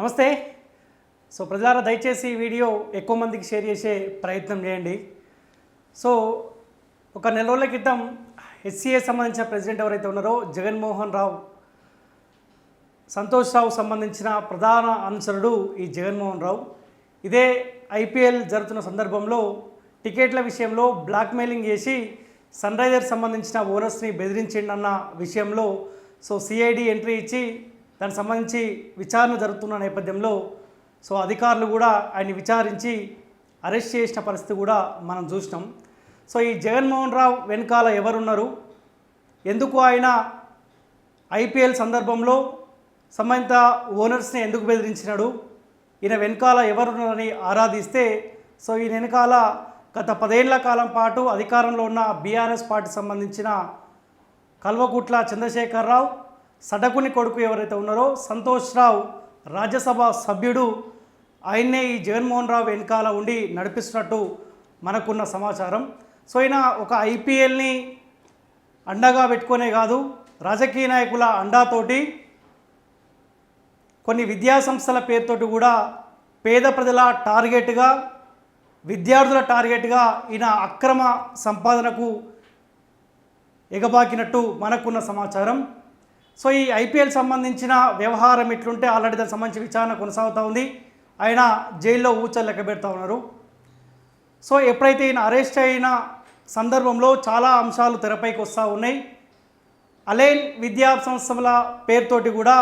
నమస్తే. సో ప్రజలారా దయచేసి ఈ వీడియో ఎక్కువ మందికి షేర్ చేసే ప్రయత్నం చేయండి. సో ఒక నెల రోజుల క్రితం ఎస్సీఏ సంబంధించిన ప్రెసిడెంట్ ఎవరైతే ఉన్నారో జగన్మోహన్ రావు సంతోష్ రావు సంబంధించిన ప్రధాన అనుసరుడు ఈ జగన్మోహన్ రావు. ఇదే ఐపీఎల్ జరుగుతున్న సందర్భంలో టికెట్ల విషయంలో బ్లాక్మెయిలింగ్ చేసి సన్ రైజర్స్ సంబంధించిన ఓనర్స్ని బెదిరించిండన్న విషయంలో సో సిఐడి ఎంట్రీ ఇచ్చి దానికి సంబంధించి విచారణ జరుగుతున్న నేపథ్యంలో సో అధికారులు కూడా ఆయన్ని విచారించి అరెస్ట్ చేసిన పరిస్థితి కూడా మనం చూసినాం. సో ఈ జగన్మోహన్ రావు వెనకాల ఎవరున్నారు? ఎందుకు ఆయన ఐపీఎల్ సందర్భంలో సంబంధిత ఓనర్స్ని ఎందుకు బెదిరించినాడు? ఈయన వెనకాల ఎవరున్నారని ఆరాధిస్తే సో ఈయన వెనకాల గత పదేళ్ళ కాలం పాటు అధికారంలో ఉన్న బీఆర్ఎస్ పార్టీ సంబంధించిన కల్వకుట్ల చంద్రశేఖరరావు సడకుని కొడుకు ఎవరైతే ఉన్నారో సంతోష్ రావు రాజ్యసభ సభ్యుడు ఆయన్నే ఈ జగన్మోహన్ రావు వెనకాల ఉండి నడిపిస్తున్నట్టు మనకున్న సమాచారం. సో ఈయన ఒక ఐపీఎల్ని అండగా పెట్టుకునే కాదు రాజకీయ నాయకుల అండాతోటి కొన్ని విద్యా సంస్థల పేరుతోటి కూడా పేద ప్రజల టార్గెట్గా విద్యార్థుల టార్గెట్గా ఈయన అక్రమ సంపాదనకు ఎగబాకినట్టు మనకున్న సమాచారం. సో ఈ ఐపీఎల్ సంబంధించిన వ్యవహారం ఇట్లుంటే ఆల్రెడీ దానికి సంబంధించి విచారణ కొనసాగుతూ ఉంది. ఆయన జైల్లో ఊచలు లెక్క పెడతా ఉన్నారు. సో ఎప్పుడైతే ఈయన అరెస్ట్ అయిన సందర్భంలో చాలా అంశాలు తెరపైకి వస్తూ ఉన్నాయి. అలైన్ విద్యా సంస్థల పేరుతోటి కూడా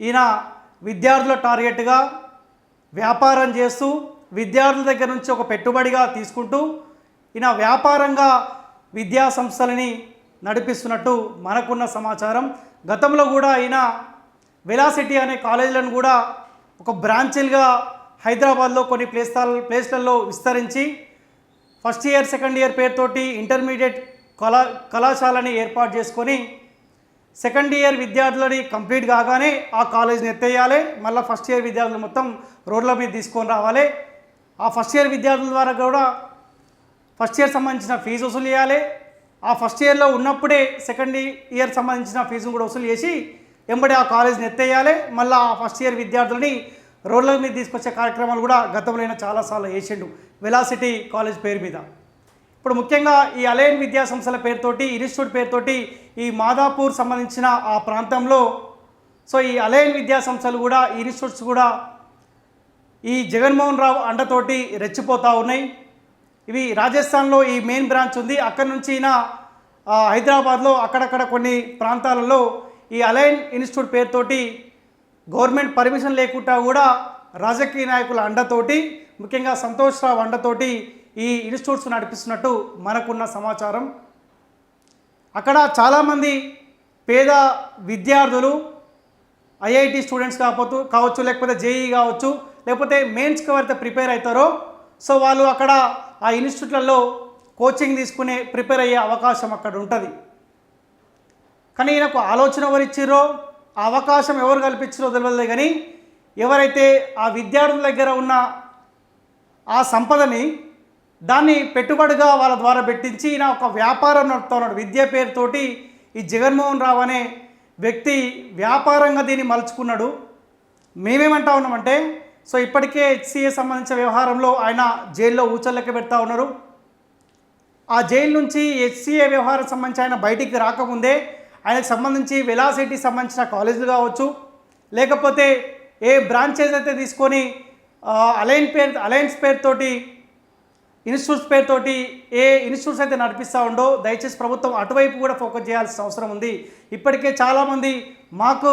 ఈయన విద్యార్థుల టార్గెట్గా వ్యాపారం చేస్తూ విద్యార్థుల దగ్గర నుంచి ఒక పెట్టుబడిగా తీసుకుంటూ ఈయన వ్యాపారంగా విద్యా సంస్థలని నడిపిస్తున్నట్టు మనకున్న సమాచారం. గతంలో కూడా ఆయన వెలాసిటీ అనే కాలేజీలను కూడా ఒక బ్రాంచీలుగా హైదరాబాద్లో కొన్ని ప్లేస్ ప్లేస్లలో విస్తరించి ఫస్ట్ ఇయర్ సెకండ్ ఇయర్ పేరుతోటి ఇంటర్మీడియట్ కళా కళాశాలని ఏర్పాటు చేసుకొని సెకండ్ ఇయర్ విద్యార్థులని కంప్లీట్ కాగానే ఆ కాలేజీని ఎత్తేయాలి. మళ్ళీ ఫస్ట్ ఇయర్ విద్యార్థులు మొత్తం రోడ్ల మీద తీసుకొని రావాలి. ఆ ఫస్ట్ ఇయర్ విద్యార్థుల ద్వారా కూడా ఫస్ట్ ఇయర్ సంబంధించిన ఫీజు వసూలు చేయాలి. ఆ ఫస్ట్ ఇయర్లో ఉన్నప్పుడే సెకండ్ ఇయర్ సంబంధించిన ఫీజును కూడా వసూలు చేసి వెంబడి ఆ కాలేజీని ఎత్తేయాలి. మళ్ళీ ఆ ఫస్ట్ ఇయర్ విద్యార్థులని రోడ్ల మీద తీసుకొచ్చే కార్యక్రమాలు కూడా గతంలో చాలాసార్లు చేసిండు వెలాసిటీ కాలేజ్ పేరు మీద. ఇప్పుడు ముఖ్యంగా ఈ అలయన్ విద్యా సంస్థల పేరుతోటి ఇన్స్టిట్యూట్ పేరుతోటి ఈ మాదాపూర్ సంబంధించిన ఆ ప్రాంతంలో సో ఈ అలైన్ విద్యా సంస్థలు కూడా ఈ ఇన్స్టిట్యూట్స్ కూడా ఈ జగన్మోహన్ రావు అండతోటి రెచ్చిపోతూ ఉన్నాయి. ఇవి రాజస్థాన్లో ఈ మెయిన్ బ్రాంచ్ ఉంది. అక్కడ నుంచి ఈయన హైదరాబాద్లో అక్కడక్కడ కొన్ని ప్రాంతాలలో ఈ అలైన్ ఇన్స్టిట్యూట్ పేరుతోటి గవర్నమెంట్ పర్మిషన్ లేకుండా కూడా రాజకీయ నాయకుల అండతోటి ముఖ్యంగా సంతోష్ రావు అండతోటి ఈ ఇన్స్టిట్యూట్స్ నడిపిస్తున్నట్టు మనకున్న సమాచారం. అక్కడ చాలామంది పేద విద్యార్థులు ఐఐటి స్టూడెంట్స్ కాకపోతు కావచ్చు లేకపోతే జేఈ కావచ్చు లేకపోతే మెయిన్స్కి ఎవరైతే ప్రిపేర్ అవుతారో సో వాళ్ళు అక్కడ ఆ ఇన్స్టిట్యూట్లలో కోచింగ్ తీసుకునే ప్రిపేర్ అయ్యే అవకాశం అక్కడ ఉంటుంది. కానీ ఈయనకు ఆలోచన ఎవరు ఇచ్చిరో ఆ అవకాశం ఎవరు కల్పించారో తెలియదు కానీ ఎవరైతే ఆ విద్యార్థుల దగ్గర ఉన్న ఆ సంపదని దాన్ని పెట్టుబడిగా వాళ్ళ ద్వారా పెట్టించి ఈయన ఒక వ్యాపారం నడుపుతున్నాడు విద్య పేరుతోటి ఈ జగన్మోహన్ రావు అనే వ్యక్తి వ్యాపారంగా దీన్ని మలుచుకున్నాడు. మేమేమంటా ఉన్నామంటే సో ఇప్పటికే హెచ్సిఏ సంబంధించిన వ్యవహారంలో ఆయన జైల్లో ఊచలెక్క పెడతా ఉన్నారు. ఆ జైలు నుంచి హెచ్సిఏ వ్యవహారం సంబంధించి ఆయన బయటికి రాకముందే ఆయనకు సంబంధించి వెలాసిటీ సంబంధించిన కాలేజీలు కావచ్చు లేకపోతే ఏ బ్రాంచెస్ అయితే తీసుకొని అలైన్ పేరు అలయన్స్ పేరుతోటి ఇన్స్టిట్యూట్స్ పేరుతోటి ఏ ఇన్స్టిట్యూట్స్ అయితే నడిపిస్తూ ఉండో దయచేసి ప్రభుత్వం అటువైపు కూడా ఫోకస్ చేయాల్సిన అవసరం ఉంది. ఇప్పటికే చాలామంది మాకు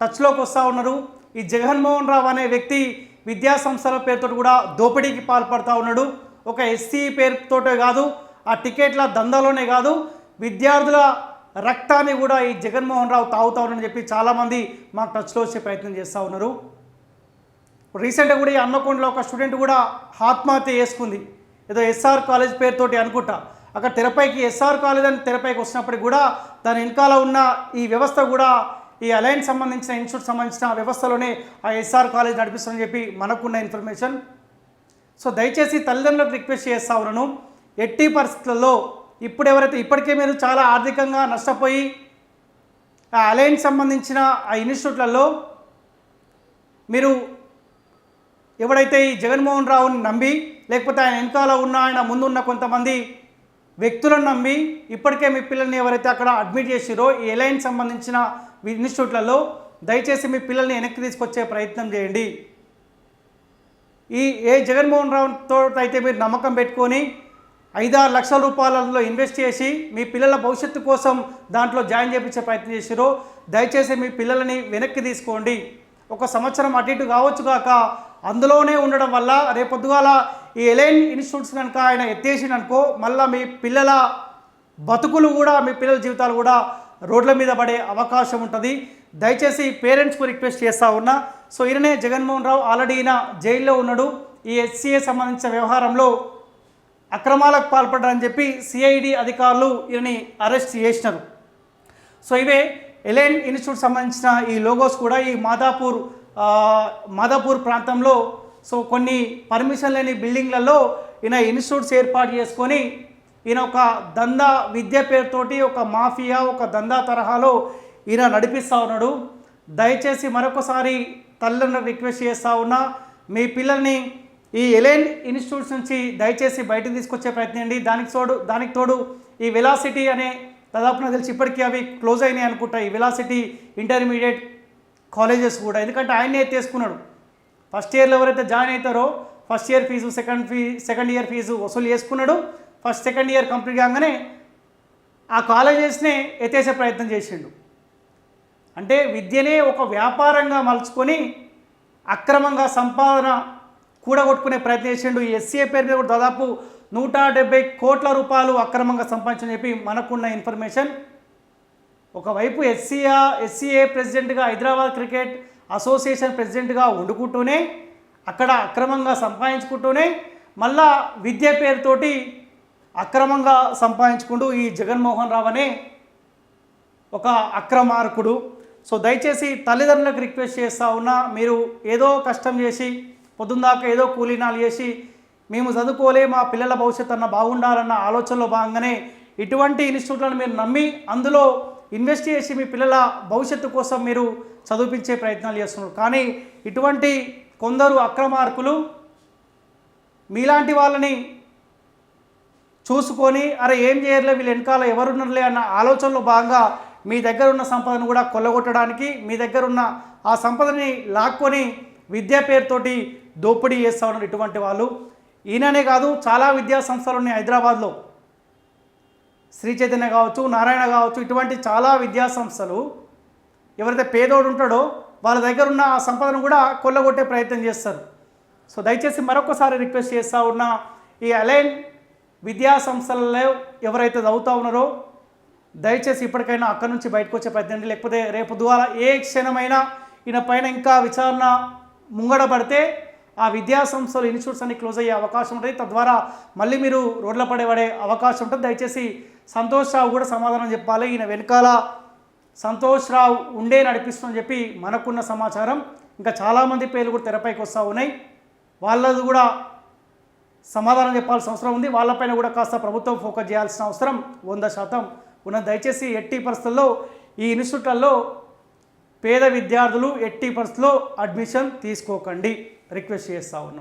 టచ్లోకి వస్తూ ఉన్నారు. ఈ జగన్మోహన్ రావు అనే వ్యక్తి విద్యా సంస్థల పేరుతో కూడా దోపిడీకి పాల్పడుతూ ఉన్నాడు. ఒక ఎస్సీ పేరుతోటే కాదు ఆ టికెట్ల దందాలోనే కాదు విద్యార్థుల రక్తాన్ని కూడా ఈ జగన్మోహన్ రావు తాగుతా ఉన్నాడని చెప్పి చాలామంది మాకు టచ్లో వచ్చే ప్రయత్నం చేస్తూ ఉన్నారు. రీసెంట్గా కూడా ఈ అన్నకొండలో ఒక స్టూడెంట్ కూడా ఆత్మహత్య చేసుకుంది. ఏదో ఎస్ఆర్ కాలేజ్ పేరుతోటి అనుకుంటా. అక్కడ తెరపైకి ఎస్ఆర్ కాలేజ్ అని తెరపైకి వచ్చినప్పటికి కూడా దాని వెనకాల ఉన్న ఈ వ్యవస్థ కూడా ఈ అలయన్స్ సంబంధించిన ఇన్స్టిట్యూట్ సంబంధించిన వ్యవస్థలోనే ఆ ఎస్ఆర్ కాలేజ్ నడిపిస్తుందని చెప్పి మనకున్న ఇన్ఫర్మేషన్. సో దయచేసి తల్లిదండ్రులకు రిక్వెస్ట్ చేస్తా ఉన్నాను. ఎట్టి పరిస్థితుల్లో ఇప్పుడు ఎవరైతే ఇప్పటికే మీరు చాలా ఆర్థికంగా నష్టపోయి ఆ అలయన్స్ సంబంధించిన ఆ ఇన్స్టిట్యూట్లలో మీరు ఎవడైతే ఈ జగన్మోహన్ రావుని నమ్మి లేకపోతే ఆయన వెనకాల ఉన్న ఆయన ముందున్న కొంతమంది వ్యక్తులను నమ్మి ఇప్పటికే మీ పిల్లల్ని ఎవరైతే అక్కడ అడ్మిట్ చేసిరో ఈ ఎలైన్ సంబంధించిన ఇన్స్టిట్యూట్లలో దయచేసి మీ పిల్లల్ని వెనక్కి తీసుకొచ్చే ప్రయత్నం చేయండి. ఈ ఏ జగన్మోహన్ రావుతో అయితే మీరు నమ్మకం పెట్టుకొని ఐదారు లక్షల రూపాయలలో ఇన్వెస్ట్ చేసి మీ పిల్లల భవిష్యత్తు కోసం దాంట్లో జాయిన్ చేయించే ప్రయత్నం చేశారు దయచేసి మీ పిల్లలని వెనక్కి తీసుకోండి. ఒక సంవత్సరం అటు ఇటు కావచ్చు కాక అందులోనే ఉండడం వల్ల రేపొద్దుగాల ఈ ఎలైన్ ఇన్స్టిట్యూట్స్ కనుక ఆయన ఎత్తేసిననుకో మళ్ళీ మీ పిల్లల బతుకులు కూడా మీ పిల్లల జీవితాలు కూడా రోడ్ల మీద పడే అవకాశం ఉంటుంది. దయచేసి పేరెంట్స్కు రిక్వెస్ట్ చేస్తూ ఉన్నా. సో ఈయననే జగన్మోహన్ రావు ఆల్రెడీ ఈయన జైల్లో ఉన్నాడు. ఈ ఎస్సీఏ సంబంధించిన వ్యవహారంలో అక్రమాలకు పాల్పడ్డారని చెప్పి సిఐడి అధికారులు ఈయనని అరెస్ట్ చేసినారు. సో ఇవే ఎలైన్ ఇన్స్టిట్యూట్ సంబంధించిన ఈ లోగోస్ కూడా ఈ మాదాపూర్ మాదాపూర్ ప్రాంతంలో సో కొన్ని పర్మిషన్ లేని బిల్డింగ్లలో ఈయన ఇన్స్టిట్యూట్స్ ఏర్పాటు చేసుకొని ఈయన ఒక దందా విద్య పేరుతోటి ఒక మాఫియా ఒక దందా తరహాలో ఈయన నడిపిస్తూ ఉన్నాడు. దయచేసి మరొకసారి తల్లిదండ్రులకు రిక్వెస్ట్ చేస్తూ ఉన్నా మీ పిల్లల్ని ఈ ఎలైన్ ఇన్స్టిట్యూట్స్ నుంచి దయచేసి బయటకు తీసుకొచ్చే ప్రయత్నండి దానికి తోడు దానికి తోడు ఈ వెలాసిటీ అనే దాదాపు నాకు తెలిసి ఇప్పటికీ అవి క్లోజ్ అయినాయి అనుకుంటా. ఈ వెలాసిటీ ఇంటర్మీడియట్ కాలేజెస్ కూడా. ఎందుకంటే ఆయనే ఎత్తేసుకున్నాడు. ఫస్ట్ ఇయర్లో ఎవరైతే జాయిన్ అవుతారో first year fees second fee second year fees వసూలు చేసుకున్నాడు. ఫస్ట్ సెకండ్ ఇయర్ కంప్లీట్ కాగానే ఆ కాలేజెస్నే ఎత్తేసే ప్రయత్నం చేసిండు. అంటే విద్యనే ఒక వ్యాపారంగా మలుచుకొని అక్రమంగా సంపాదన కూడగొట్టుకునే ప్రయత్నం చేసిండు. ఈ ఎస్సీఏ పేరు మీద కూడా దాదాపు నూట డెబ్బై కోట్ల రూపాయలు అక్రమంగా సంపాదించని చెప్పి మనకున్న ఇన్ఫర్మేషన్. ఒకవైపు ఎస్సీఆ ఎస్సీఏ ప్రెసిడెంట్గా హైదరాబాద్ క్రికెట్ అసోసియేషన్ ప్రెసిడెంట్గా వండుకుంటూనే అక్కడ అక్రమంగా సంపాదించుకుంటూనే మళ్ళా విద్య పేరుతోటి అక్రమంగా సంపాదించుకుంటూ ఈ జగన్మోహన్ రావు అనే ఒక అక్రమార్కుడు. సో దయచేసి తల్లిదండ్రులకు రిక్వెస్ట్ చేస్తూ ఉన్నా మీరు ఏదో కష్టం చేసి పొద్దుందాకా ఏదో కూలీనాలు చేసి మేము చదువుకోలే మా పిల్లల భవిష్యత్తు అన్న బాగుండాలన్న ఆలోచనలో భాగంగానే ఇటువంటి ఇన్స్టిట్యూట్లను మీరు నమ్మి అందులో ఇన్వెస్ట్ చేసి మీ పిల్లల భవిష్యత్తు కోసం మీరు చదివించే ప్రయత్నాలు చేస్తున్నారు. కానీ ఇటువంటి కొందరు అక్రమార్కులు మీలాంటి వాళ్ళని చూసుకొని అరే ఏం చేయర్లే వీళ్ళు వెనకాల ఎవరున్నారులే అన్న ఆలోచనలో భాగంగా మీ దగ్గర ఉన్న సంపదను కూడా కొల్లగొట్టడానికి మీ దగ్గర ఉన్న ఆ సంపదని లాక్కొని విద్యా పేరుతోటి దోపిడీ చేస్తూ ఉన్నారు ఇటువంటి వాళ్ళు. ఈయననే కాదు చాలా విద్యా సంస్థలు ఉన్నాయి హైదరాబాద్లో. శ్రీ చైతన్య కావచ్చు నారాయణ కావచ్చు ఇటువంటి చాలా విద్యా సంస్థలు ఎవరైతే పేదోడు ఉంటాడో వాళ్ళ దగ్గర ఉన్న ఆ సంపదను కూడా కొల్లగొట్టే ప్రయత్నం చేస్తారు. సో దయచేసి మరొకసారి రిక్వెస్ట్ చేస్తూ ఉన్న ఈ అలైన్ విద్యా సంస్థలలో ఎవరైతే చదువుతూ ఉన్నారో దయచేసి ఇప్పటికైనా అక్కడి నుంచి బయటకు వచ్చే ప్రయత్నం లేకపోతే రేపు ద్వారా ఏ క్షణమైనా ఈయన పైన ఇంకా విచారణ ముంగడబడితే ఆ విద్యా సంస్థలు ఇన్స్టిట్యూట్స్ అన్ని క్లోజ్ అయ్యే అవకాశం ఉంటుంది. తద్వారా మళ్ళీ మీరు రోడ్ల పడే పడే అవకాశం ఉంటుంది. దయచేసి సంతోష్ రావు కూడా సమాధానం చెప్పాలి. ఈయన వెనకాల సంతోష్ రావు ఉండే నడిపిస్తుందని చెప్పి మనకున్న సమాచారం. ఇంకా చాలామంది పేర్లు కూడా తెరపైకి వస్తూ ఉన్నాయి. వాళ్ళది కూడా సమాధానం చెప్పాల్సిన అవసరం ఉంది. వాళ్ళపైన కూడా కాస్త ప్రభుత్వం ఫోకస్ చేయాల్సిన అవసరం వంద శాతం. ఉన్న దయచేసి ఎట్టి పరిస్థితుల్లో ఈ ఇన్స్టిట్యూట్లలో పేద విద్యార్థులు ఎట్టి పరిస్థితుల్లో అడ్మిషన్ తీసుకోకండి. రిక్వెస్ట్ చేస్తా ఉన్నాం.